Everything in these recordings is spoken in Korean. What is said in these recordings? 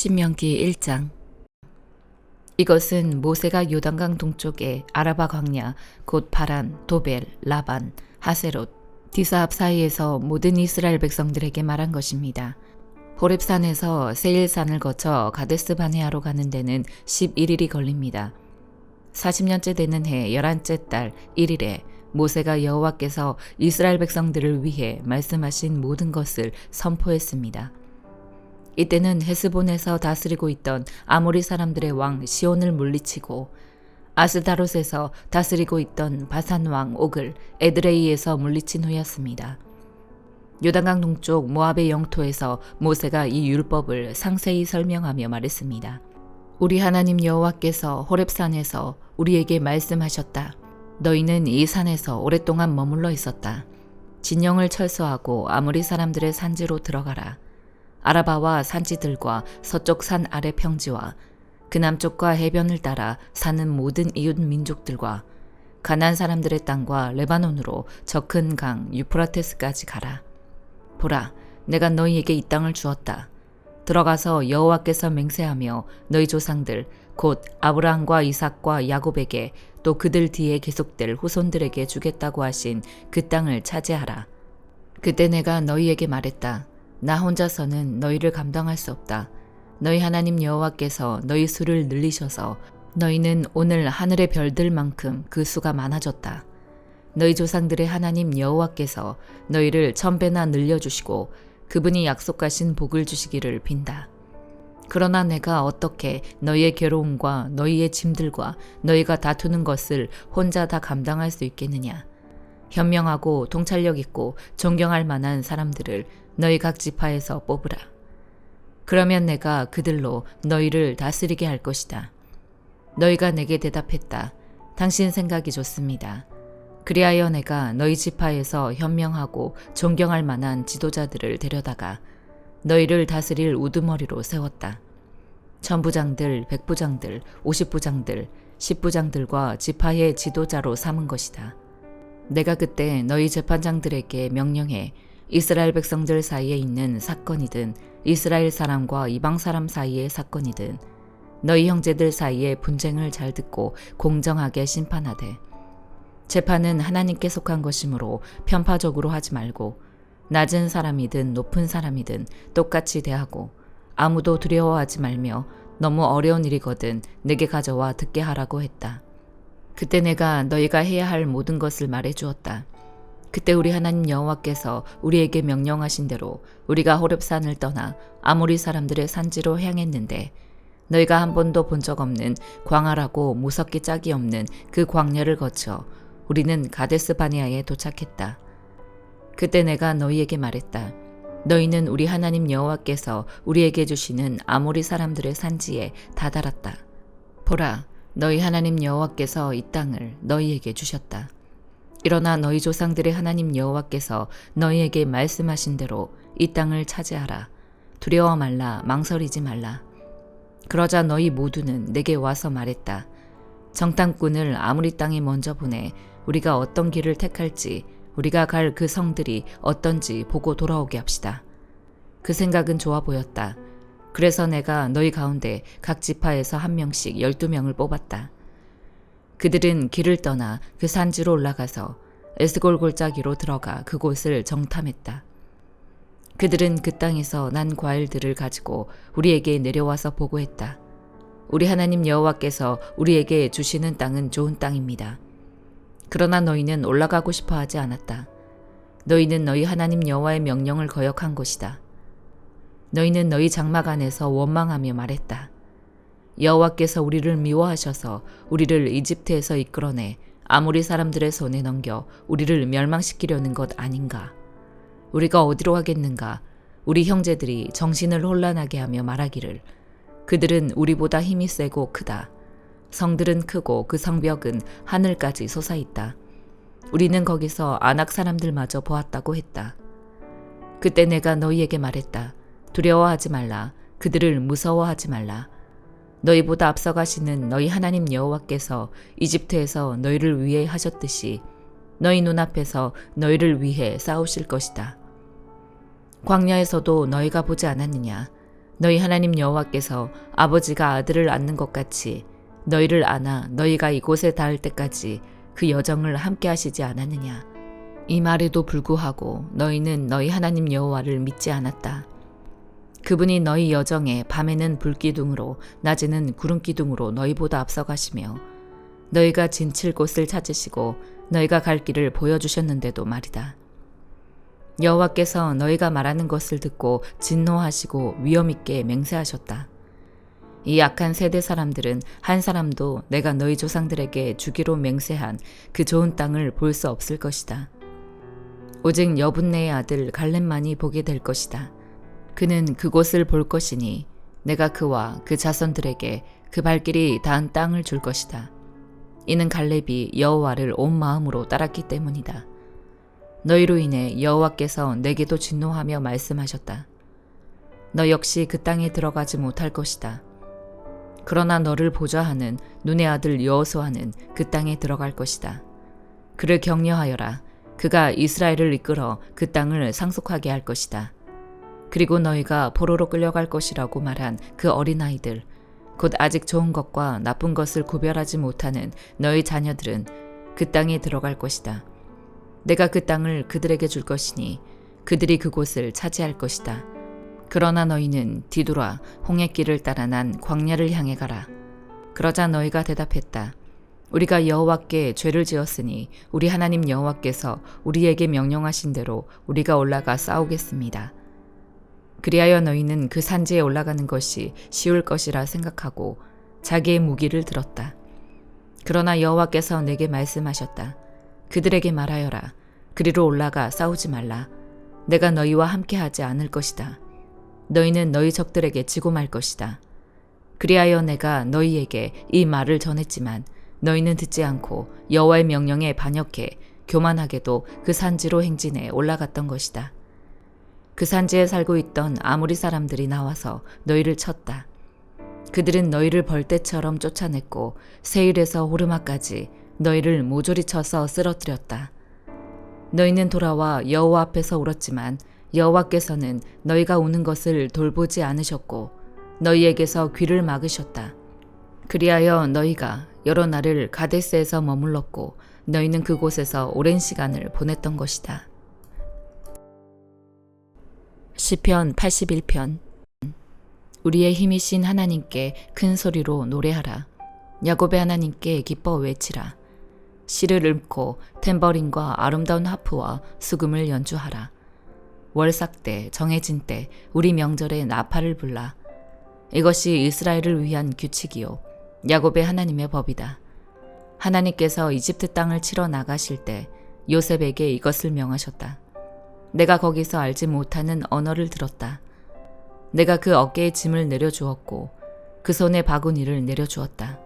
신명기 1장 이것은 모세가 요단강 동쪽에 아라바 광야 곧 바란, 도벨, 라반, 하세롯, 디사합 사이에서 모든 이스라엘 백성들에게 말한 것입니다. 호렙산에서 세일산을 거쳐 가데스 바네아로 가는 데는 11일이 걸립니다. 40년째 되는 해 11째 달 1일에 모세가 여호와께서 이스라엘 백성들을 위해 말씀하신 모든 것을 선포했습니다. 이때는 헤스본에서 다스리고 있던 아모리 사람들의 왕 시온을 물리치고 아스다롯에서 다스리고 있던 바산 왕 옥을 에드레이에서 물리친 후였습니다. 요단강 동쪽 모압의 영토에서 모세가 이 율법을 상세히 설명하며 말했습니다. 우리 하나님 여호와께서 호렙산에서 우리에게 말씀하셨다. 너희는 이 산에서 오랫동안 머물러 있었다. 진영을 철수하고 아무리 사람들의 산지로 들어가라. 아라바와 산지들과 서쪽 산 아래 평지와 그 남쪽과 해변을 따라 사는 모든 이웃 민족들과 가난 사람들의 땅과 레바논으로 저 큰 강 유프라테스까지 가라. 보라, 내가 너희에게 이 땅을 주었다. 들어가서 여호와께서 맹세하며 너희 조상들 곧 아브라함과 이삭과 야곱에게 또 그들 뒤에 계속될 후손들에게 주겠다고 하신 그 땅을 차지하라. 그때 내가 너희에게 말했다. 나 혼자서는 너희를 감당할 수 없다. 너희 하나님 여호와께서 너희 수를 늘리셔서 너희는 오늘 하늘의 별들만큼 그 수가 많아졌다. 너희 조상들의 하나님 여호와께서 너희를 천배나 늘려주시고 그분이 약속하신 복을 주시기를 빈다. 그러나 내가 어떻게 너희의 괴로움과 너희의 짐들과 너희가 다투는 것을 혼자 다 감당할 수 있겠느냐? 현명하고 통찰력 있고 존경할 만한 사람들을 너희 각 지파에서 뽑으라. 그러면 내가 그들로 너희를 다스리게 할 것이다. 너희가 내게 대답했다. 당신 생각이 좋습니다. 그리하여 내가 너희 지파에서 현명하고 존경할 만한 지도자들을 데려다가 너희를 다스릴 우두머리로 세웠다. 천부장들, 백부장들, 오십부장들, 십부장들과 지파의 지도자로 삼은 것이다. 내가 그때 너희 재판장들에게 명령해 이스라엘 백성들 사이에 있는 사건이든 이스라엘 사람과 이방 사람 사이의 사건이든 너희 형제들 사이의 분쟁을 잘 듣고 공정하게 심판하되 재판은 하나님께 속한 것이므로 편파적으로 하지 말고 낮은 사람이든 높은 사람이든 똑같이 대하고 아무도 두려워하지 말며 너무 어려운 일이거든 내게 가져와 듣게 하라고 했다. 그때 내가 너희가 해야 할 모든 것을 말해 주었다. 그때 우리 하나님 여호와께서 우리에게 명령하신 대로 우리가 호렙산을 떠나 아모리 사람들의 산지로 향했는데 너희가 한 번도 본 적 없는 광활하고 무섭기 짝이 없는 그 광야를 거쳐 우리는 가데스 바니아에 도착했다. 그때 내가 너희에게 말했다. 너희는 우리 하나님 여호와께서 우리에게 주시는 아모리 사람들의 산지에 다다랐다. 보라, 너희 하나님 여호와께서 이 땅을 너희에게 주셨다. 일어나 너희 조상들의 하나님 여호와께서 너희에게 말씀하신 대로 이 땅을 차지하라. 두려워 말라, 망설이지 말라. 그러자 너희 모두는 내게 와서 말했다. 정탐꾼을 아무리 땅에 먼저 보내 우리가 어떤 길을 택할지 우리가 갈 그 성들이 어떤지 보고 돌아오게 합시다. 그 생각은 좋아 보였다. 그래서 내가 너희 가운데 각 지파에서 한 명씩 12명을 뽑았다. 그들은 길을 떠나 그 산지로 올라가서 에스골 골짜기로 들어가 그곳을 정탐했다. 그들은 그 땅에서 난 과일들을 가지고 우리에게 내려와서 보고했다. 우리 하나님 여호와께서 우리에게 주시는 땅은 좋은 땅입니다. 그러나 너희는 올라가고 싶어 하지 않았다. 너희는 너희 하나님 여호와의 명령을 거역한 것이다. 너희는 너희 장막 안에서 원망하며 말했다. 여호와께서 우리를 미워하셔서 우리를 이집트에서 이끌어내 아무리 사람들의 손에 넘겨 우리를 멸망시키려는 것 아닌가? 우리가 어디로 가겠는가? 우리 형제들이 정신을 혼란하게 하며 말하기를 그들은 우리보다 힘이 세고 크다. 성들은 크고 그 성벽은 하늘까지 솟아있다. 우리는 거기서 안악 사람들마저 보았다고 했다. 그때 내가 너희에게 말했다. 두려워하지 말라. 그들을 무서워하지 말라. 너희보다 앞서가시는 너희 하나님 여호와께서 이집트에서 너희를 위해 하셨듯이 너희 눈앞에서 너희를 위해 싸우실 것이다. 광야에서도 너희가 보지 않았느냐? 너희 하나님 여호와께서 아버지가 아들을 안는 것 같이 너희를 안아 너희가 이곳에 닿을 때까지 그 여정을 함께 하시지 않았느냐. 이 말에도 불구하고 너희는 너희 하나님 여호와를 믿지 않았다. 그분이 너희 여정에 밤에는 불기둥으로 낮에는 구름기둥으로 너희보다 앞서가시며 너희가 진칠 곳을 찾으시고 너희가 갈 길을 보여주셨는데도 말이다. 여호와께서 너희가 말하는 것을 듣고 진노하시고 위험 있게 맹세하셨다. 이 약한 세대 사람들은 한 사람도 내가 너희 조상들에게 주기로 맹세한 그 좋은 땅을 볼 수 없을 것이다. 오직 여분네의 아들 갈렙만이 보게 될 것이다. 그는 그곳을 볼 것이니 내가 그와 그 자손들에게 그 발길이 닿은 땅을 줄 것이다. 이는 갈렙이 여호와를 온 마음으로 따랐기 때문이다. 너희로 인해 여호와께서 내게도 진노하며 말씀하셨다. 너 역시 그 땅에 들어가지 못할 것이다. 그러나 너를 보좌하는 눈의 아들 여호수아는 그 땅에 들어갈 것이다. 그를 격려하여라. 그가 이스라엘을 이끌어 그 땅을 상속하게 할 것이다. 그리고 너희가 포로로 끌려갈 것이라고 말한 그 어린아이들, 곧 아직 좋은 것과 나쁜 것을 구별하지 못하는 너희 자녀들은 그 땅에 들어갈 것이다. 내가 그 땅을 그들에게 줄 것이니 그들이 그곳을 차지할 것이다. 그러나 너희는 뒤돌아 홍해길을 따라 난 광야를 향해 가라. 그러자 너희가 대답했다. 우리가 여호와께 죄를 지었으니 우리 하나님 여호와께서 우리에게 명령하신 대로 우리가 올라가 싸우겠습니다. 그리하여 너희는 그 산지에 올라가는 것이 쉬울 것이라 생각하고 자기의 무기를 들었다. 그러나 여호와께서 내게 말씀하셨다. 그들에게 말하여라. 그리로 올라가 싸우지 말라. 내가 너희와 함께하지 않을 것이다. 너희는 너희 적들에게 지고 말 것이다. 그리하여 내가 너희에게 이 말을 전했지만 너희는 듣지 않고 여호와의 명령에 반역해 교만하게도 그 산지로 행진해 올라갔던 것이다. 그 산지에 살고 있던 아무리 사람들이 나와서 너희를 쳤다. 그들은 너희를 벌떼처럼 쫓아냈고 세일에서 호르마까지 너희를 모조리 쳐서 쓰러뜨렸다. 너희는 돌아와 여호와 앞에서 울었지만 여호와께서는 너희가 우는 것을 돌보지 않으셨고 너희에게서 귀를 막으셨다. 그리하여 너희가 여러 날을 가데스에서 머물렀고 너희는 그곳에서 오랜 시간을 보냈던 것이다. 시편 81편 우리의 힘이신 하나님께 큰 소리로 노래하라. 야곱의 하나님께 기뻐 외치라. 시를 읊고 탬버린과 아름다운 하프와 수금을 연주하라. 월삭 때, 정해진 때, 우리 명절에 나팔을 불라. 이것이 이스라엘을 위한 규칙이요. 야곱의 하나님의 법이다. 하나님께서 이집트 땅을 치러 나가실 때 요셉에게 이것을 명하셨다. 내가 거기서 알지 못하는 언어를 들었다. 내가 그 어깨에 짐을 내려주었고 그 손에 바구니를 내려주었다.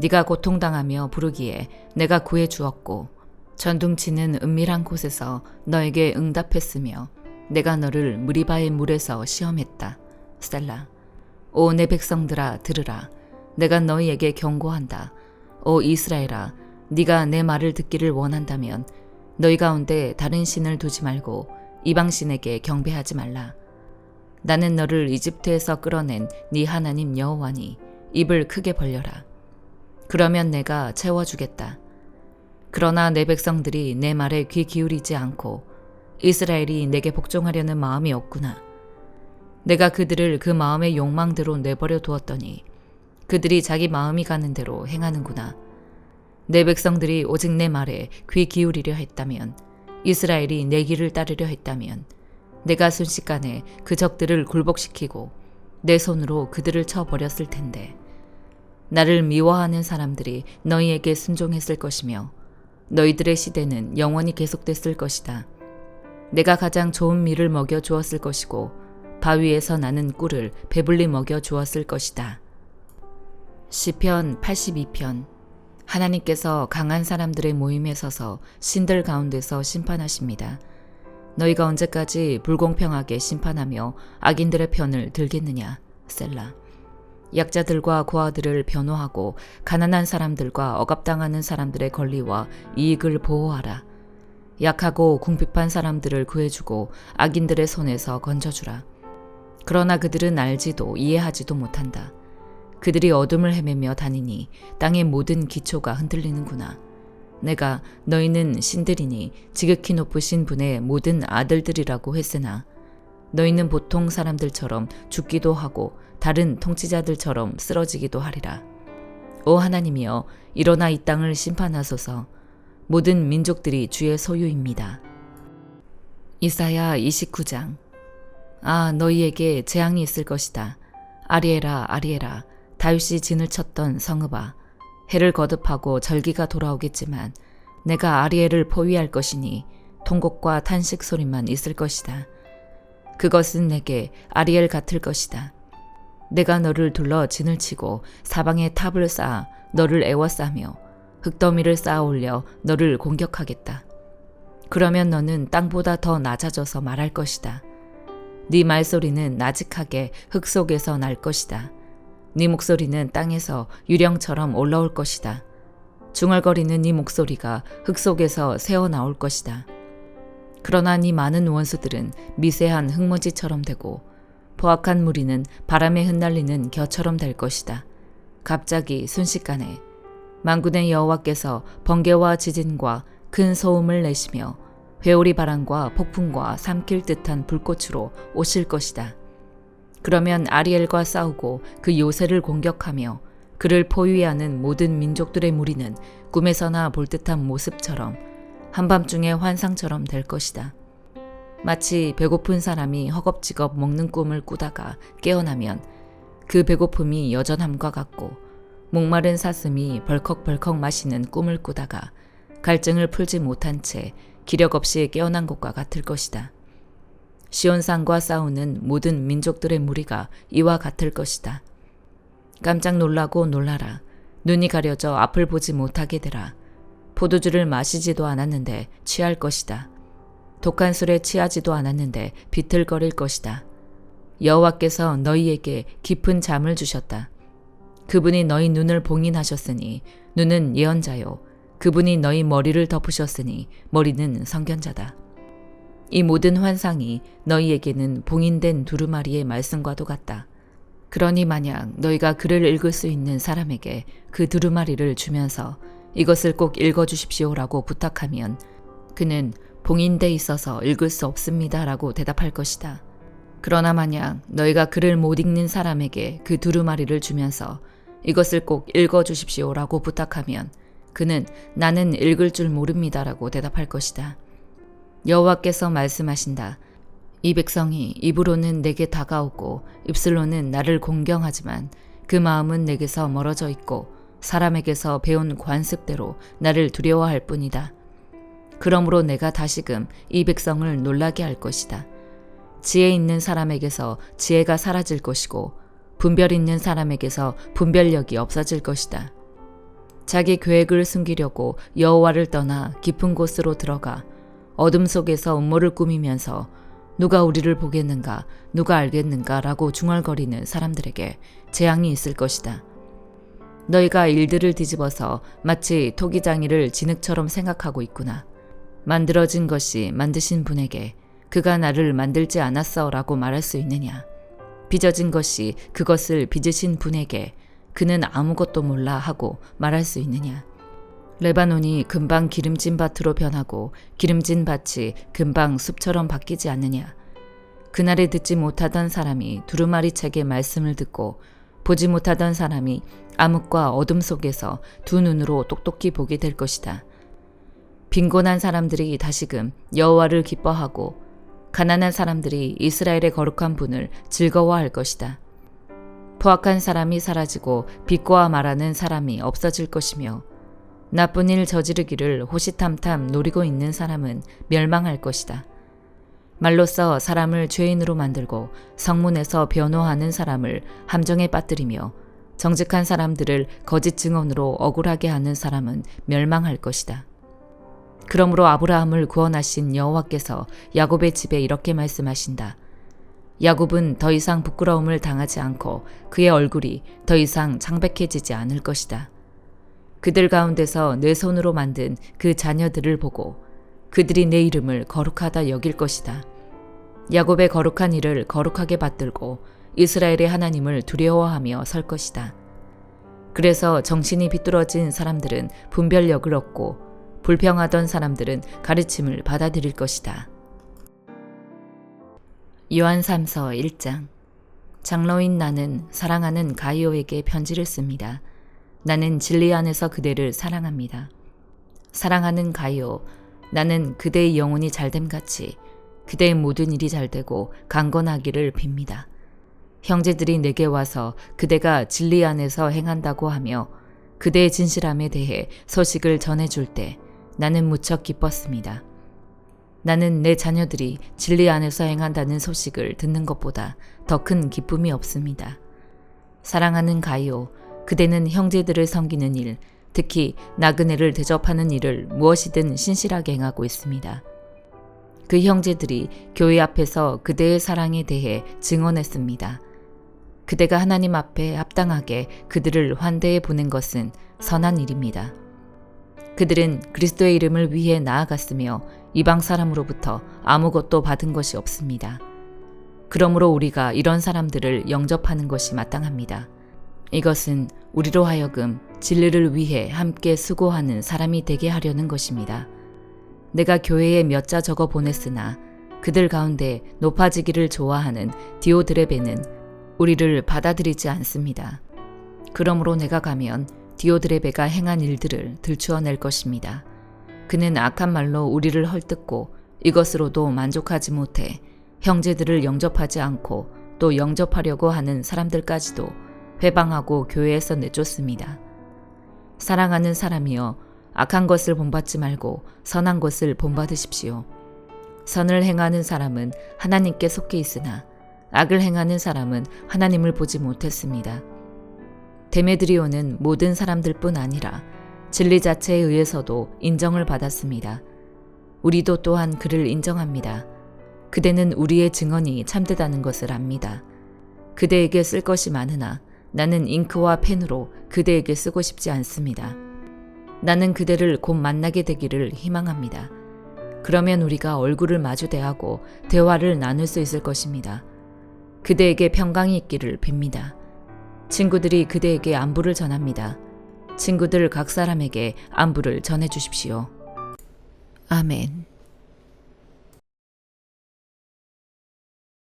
네가 고통당하며 부르기에 내가 구해 주었고 전둥치는 은밀한 곳에서 너에게 응답했으며 내가 너를 무리바의 물에서 시험했다. 스텔라. 오 내 백성들아 들으라. 내가 너희에게 경고한다. 오 이스라엘아 네가 내 말을 듣기를 원한다면 너희 가운데 다른 신을 두지 말고 이방 신에게 경배하지 말라. 나는 너를 이집트에서 끌어낸 네 하나님 여호와니 입을 크게 벌려라. 그러면 내가 채워주겠다. 그러나 내 백성들이 내 말에 귀 기울이지 않고 이스라엘이 내게 복종하려는 마음이 없구나. 내가 그들을 그 마음의 욕망대로 내버려 두었더니 그들이 자기 마음이 가는 대로 행하는구나. 내 백성들이 오직 내 말에 귀 기울이려 했다면 이스라엘이 내 길을 따르려 했다면 내가 순식간에 그 적들을 굴복시키고 내 손으로 그들을 쳐버렸을 텐데 나를 미워하는 사람들이 너희에게 순종했을 것이며 너희들의 시대는 영원히 계속됐을 것이다. 내가 가장 좋은 밀을 먹여 주었을 것이고 바위에서 나는 꿀을 배불리 먹여 주었을 것이다. 시편 82편 하나님께서 강한 사람들의 모임에 서서 신들 가운데서 심판하십니다. 너희가 언제까지 불공평하게 심판하며 악인들의 편을 들겠느냐? 셀라. 약자들과 고아들을 변호하고 가난한 사람들과 억압당하는 사람들의 권리와 이익을 보호하라. 약하고 궁핍한 사람들을 구해주고 악인들의 손에서 건져주라. 그러나 그들은 알지도 이해하지도 못한다. 그들이 어둠을 헤매며 다니니 땅의 모든 기초가 흔들리는구나. 내가 너희는 신들이니 지극히 높으신 분의 모든 아들들이라고 했으나 너희는 보통 사람들처럼 죽기도 하고 다른 통치자들처럼 쓰러지기도 하리라. 오 하나님이여 일어나 이 땅을 심판하소서 모든 민족들이 주의 소유입니다. 이사야 29장 아 너희에게 재앙이 있을 것이다. 아리에라 아리에라 다윗이 진을 쳤던 성읍아 해를 거듭하고 절기가 돌아오겠지만 내가 아리엘을 포위할 것이니 통곡과 탄식 소리만 있을 것이다. 그것은 내게 아리엘 같을 것이다. 내가 너를 둘러 진을 치고 사방에 탑을 쌓아 너를 애워싸며 흙더미를 쌓아 올려 너를 공격하겠다. 그러면 너는 땅보다 더 낮아져서 말할 것이다. 네 말소리는 나직하게 흙 속에서 날 것이다. 네 목소리는 땅에서 유령처럼 올라올 것이다. 중얼거리는 네 목소리가 흙 속에서 새어 나올 것이다. 그러나 네 많은 원수들은 미세한 흙먼지처럼 되고 포악한 무리는 바람에 흩날리는 겨처럼 될 것이다. 갑자기 순식간에 만군의 여호와께서 번개와 지진과 큰 소음을 내시며 회오리 바람과 폭풍과 삼킬 듯한 불꽃으로 오실 것이다. 그러면 아리엘과 싸우고 그 요새를 공격하며 그를 포위하는 모든 민족들의 무리는 꿈에서나 볼 듯한 모습처럼 한밤중의 환상처럼 될 것이다. 마치 배고픈 사람이 허겁지겁 먹는 꿈을 꾸다가 깨어나면 그 배고픔이 여전함과 같고 목마른 사슴이 벌컥벌컥 마시는 꿈을 꾸다가 갈증을 풀지 못한 채 기력 없이 깨어난 것과 같을 것이다. 시온산과 싸우는 모든 민족들의 무리가 이와 같을 것이다. 깜짝 놀라고 놀라라. 눈이 가려져 앞을 보지 못하게 되라. 포도주를 마시지도 않았는데 취할 것이다. 독한 술에 취하지도 않았는데 비틀거릴 것이다. 여호와께서 너희에게 깊은 잠을 주셨다. 그분이 너희 눈을 봉인하셨으니 눈은 예언자요. 그분이 너희 머리를 덮으셨으니 머리는 성견자다. 이 모든 환상이 너희에게는 봉인된 두루마리의 말씀과도 같다. 그러니 만약 너희가 글을 읽을 수 있는 사람에게 그 두루마리를 주면서 이것을 꼭 읽어 주십시오라고 부탁하면 그는 봉인돼 있어서 읽을 수 없습니다라고 대답할 것이다. 그러나 만약 너희가 글을 못 읽는 사람에게 그 두루마리를 주면서 이것을 꼭 읽어 주십시오라고 부탁하면 그는 나는 읽을 줄 모릅니다라고 대답할 것이다. 여호와께서 말씀하신다. 이 백성이 입으로는 내게 다가오고 입술로는 나를 공경하지만 그 마음은 내게서 멀어져 있고 사람에게서 배운 관습대로 나를 두려워할 뿐이다. 그러므로 내가 다시금 이 백성을 놀라게 할 것이다. 지혜 있는 사람에게서 지혜가 사라질 것이고 분별 있는 사람에게서 분별력이 없어질 것이다. 자기 계획을 숨기려고 여호와를 떠나 깊은 곳으로 들어가 어둠 속에서 음모를 꾸미면서 누가 우리를 보겠는가, 누가 알겠는가 라고 중얼거리는 사람들에게 재앙이 있을 것이다. 너희가 일들을 뒤집어서 마치 토기장이를 진흙처럼 생각하고 있구나. 만들어진 것이 만드신 분에게 그가 나를 만들지 않았어 라고 말할 수 있느냐. 빚어진 것이 그것을 빚으신 분에게 그는 아무것도 몰라 하고 말할 수 있느냐. 레바논이 금방 기름진 밭으로 변하고 기름진 밭이 금방 숲처럼 바뀌지 않느냐. 그날에 듣지 못하던 사람이 두루마리 책의 말씀을 듣고 보지 못하던 사람이 암흑과 어둠 속에서 두 눈으로 똑똑히 보게 될 것이다. 빈곤한 사람들이 다시금 여호와를 기뻐하고 가난한 사람들이 이스라엘의 거룩한 분을 즐거워할 것이다. 포악한 사람이 사라지고 비꼬아 말하는 사람이 없어질 것이며 나쁜 일 저지르기를 호시탐탐 노리고 있는 사람은 멸망할 것이다. 말로써 사람을 죄인으로 만들고 성문에서 변호하는 사람을 함정에 빠뜨리며 정직한 사람들을 거짓 증언으로 억울하게 하는 사람은 멸망할 것이다. 그러므로 아브라함을 구원하신 여호와께서 야곱의 집에 이렇게 말씀하신다. 야곱은 더 이상 부끄러움을 당하지 않고 그의 얼굴이 더 이상 창백해지지 않을 것이다. 그들 가운데서 내 손으로 만든 그 자녀들을 보고 그들이 내 이름을 거룩하다 여길 것이다. 야곱의 거룩한 일을 거룩하게 받들고 이스라엘의 하나님을 두려워하며 설 것이다. 그래서 정신이 비뚤어진 사람들은 분별력을 얻고 불평하던 사람들은 가르침을 받아들일 것이다. 요한 3서 1장 장로인 나는 사랑하는 가이오에게 편지를 씁니다. 나는 진리 안에서 그대를 사랑합니다. 사랑하는 가이오, 나는 그대의 영혼이 잘됨 같이 그대의 모든 일이 잘되고 강건하기를 빕니다. 형제들이 내게 와서 그대가 진리 안에서 행한다고 하며 그대의 진실함에 대해 소식을 전해줄 때 나는 무척 기뻤습니다. 나는 내 자녀들이 진리 안에서 행한다는 소식을 듣는 것보다 더 큰 기쁨이 없습니다. 사랑하는 가이오, 그대는 형제들을 섬기는 일, 특히 나그네를 대접하는 일을 무엇이든 신실하게 행하고 있습니다. 그 형제들이 교회 앞에서 그대의 사랑에 대해 증언했습니다. 그대가 하나님 앞에 합당하게 그들을 환대해 보낸 것은 선한 일입니다. 그들은 그리스도의 이름을 위해 나아갔으며 이방 사람으로부터 아무것도 받은 것이 없습니다. 그러므로 우리가 이런 사람들을 영접하는 것이 마땅합니다. 이것은 우리로 하여금 진리를 위해 함께 수고하는 사람이 되게 하려는 것입니다. 내가 교회에 몇 자 적어 보냈으나 그들 가운데 높아지기를 좋아하는 디오드레베는 우리를 받아들이지 않습니다. 그러므로 내가 가면 디오드레베가 행한 일들을 들추어낼 것입니다. 그는 악한 말로 우리를 헐뜯고 이것으로도 만족하지 못해 형제들을 영접하지 않고 또 영접하려고 하는 사람들까지도 회방하고 교회에서 내쫓습니다. 사랑하는 사람이여 악한 것을 본받지 말고 선한 것을 본받으십시오. 선을 행하는 사람은 하나님께 속해 있으나 악을 행하는 사람은 하나님을 보지 못했습니다. 데메드리오는 모든 사람들뿐 아니라 진리 자체에 의해서도 인정을 받았습니다. 우리도 또한 그를 인정합니다. 그대는 우리의 증언이 참되다는 것을 압니다. 그대에게 쓸 것이 많으나 나는 잉크와 펜으로 그대에게 쓰고 싶지 않습니다. 나는 그대를 곧 만나게 되기를 희망합니다. 그러면 우리가 얼굴을 마주 대하고 대화를 나눌 수 있을 것입니다. 그대에게 평강이 있기를 빕니다. 친구들이 그대에게 안부를 전합니다. 친구들 각 사람에게 안부를 전해 주십시오. 아멘.